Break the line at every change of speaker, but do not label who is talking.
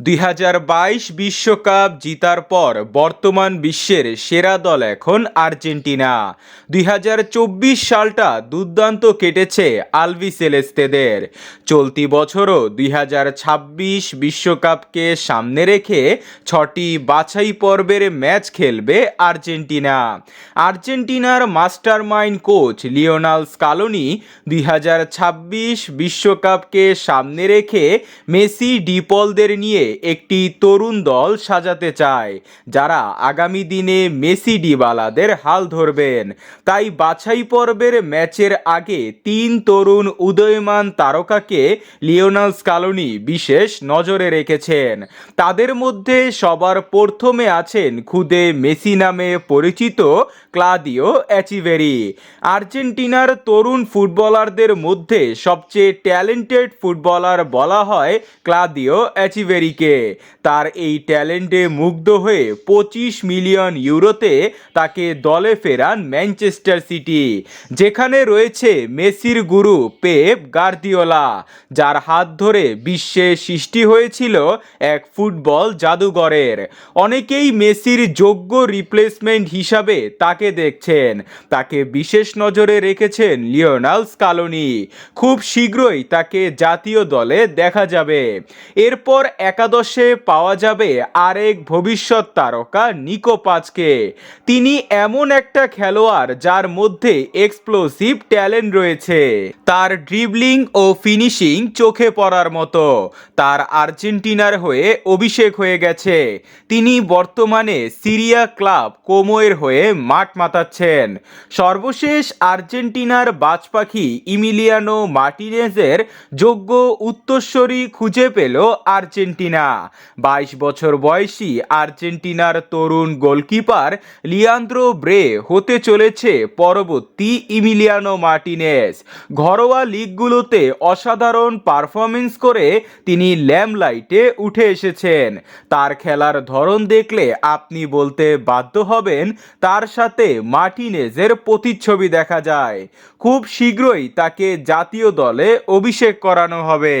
দুই বিশ্বকাপ জিতার পর বর্তমান বিশ্বের সেরা দল এখন আর্জেন্টিনা। দুই হাজার চব্বিশ সালটা দুর্দান্ত কেটেছে আলভি সেলেস্তেদের। চলতি বছরও দুই বিশ্বকাপকে সামনে রেখে ছটি বাছাই পর্বের ম্যাচ খেলবে আর্জেন্টিনা। আর্জেন্টিনার মাস্টারমাইন্ড কোচ লিওনাল স্কালোনি দুই বিশ্বকাপকে সামনে রেখে মেসি ডিপলদের নিয়ে একটি তরুণ দল সাজাতে চায়, যারা আগামী দিনে মেসি ডিবালাদের হাল ধরবেন। তাই বাছাই পর্বের ম্যাচের আগে তিন তরুণ উদয়মান তারকাকে লিওনাল স্কালোনি বিশেষ নজরে রেখেছেন। তাদের মধ্যে সবার প্রথমে আছেন খুদে মেসি নামে পরিচিত ক্লাদিও অ্যাচিভেরি আর্জেন্টিনার তরুণ ফুটবলারদের মধ্যে সবচেয়ে ট্যালেন্টেড ফুটবলার বলা হয় ক্লাদিও অ্যাচিভেরিকে তার এই ট্যালেন্টে মুগ্ধ হয়ে পঁচিশ মিলিয়ন ইউরোতে তাকে দলে ফেরান ম্যানচেস্টার সিটি, যেখানে রয়েছে মেসির গুরু পেপ গার্দিওলা, যার হাত ধরে বিশ্বে সৃষ্টি হয়েছিল এক ফুটবল জাদুঘরের। অনেকেই মেসির যোগ্য রিপ্লেসমেন্ট হিসাবে তাকে দেখছেন। তাকে বিশেষ নজরে রেখেছেন লিওনাল স্কালোনি। খুব শীঘ্রই তাকে জাতীয় দলে দেখা যাবে। এরপর একাদশে পাওয়া যাবে আরেক ভবিষ্যৎ তারকা নিকো পাচকে। তিনি এমন একটা খেলোয়াড় যার মধ্যে এক্সপ্লোসিভ ট্যালেন্ট রয়েছে। তার ড্রিবলিং ও ফিনিশিং চোখে পড়ার মতো। তার আর্জেন্টিনার হয়ে অভিষেক হয়ে গেছে। তিনি বর্তমানে সিরিয়া ক্লাব কোমোয়ের হয়ে মাঠ মাতাচ্ছেন। সর্বশেষ আর্জেন্টিনার বাজ পাখি ইমিলিয়ানো মার্টিনেজের যোগ্য উত্তরস্বরী খুঁজে পেল আর্জেন্টিনা। বাইশ বছর বয়সী আর্জেন্টিনার তরুণ গোলকিপার লিয়ান্দ্রো ব্রে হতে চলেছে পরবর্তী ইমিলিয়ানো মার্টিনেজ। ঘরোয়া লিগগুলোতে অসাধারণ পারফরমেন্স করে তিনি ল্যামলাইটে উঠে এসেছেন। তার খেলার ধরন দেখলে আপনি বলতে বাধ্য হবেন, তার সাথে মার্টিনেজের প্রতিচ্ছবি দেখা যায়। খুব শীঘ্রই তাকে জাতীয় দলে অভিষেক করানো হবে।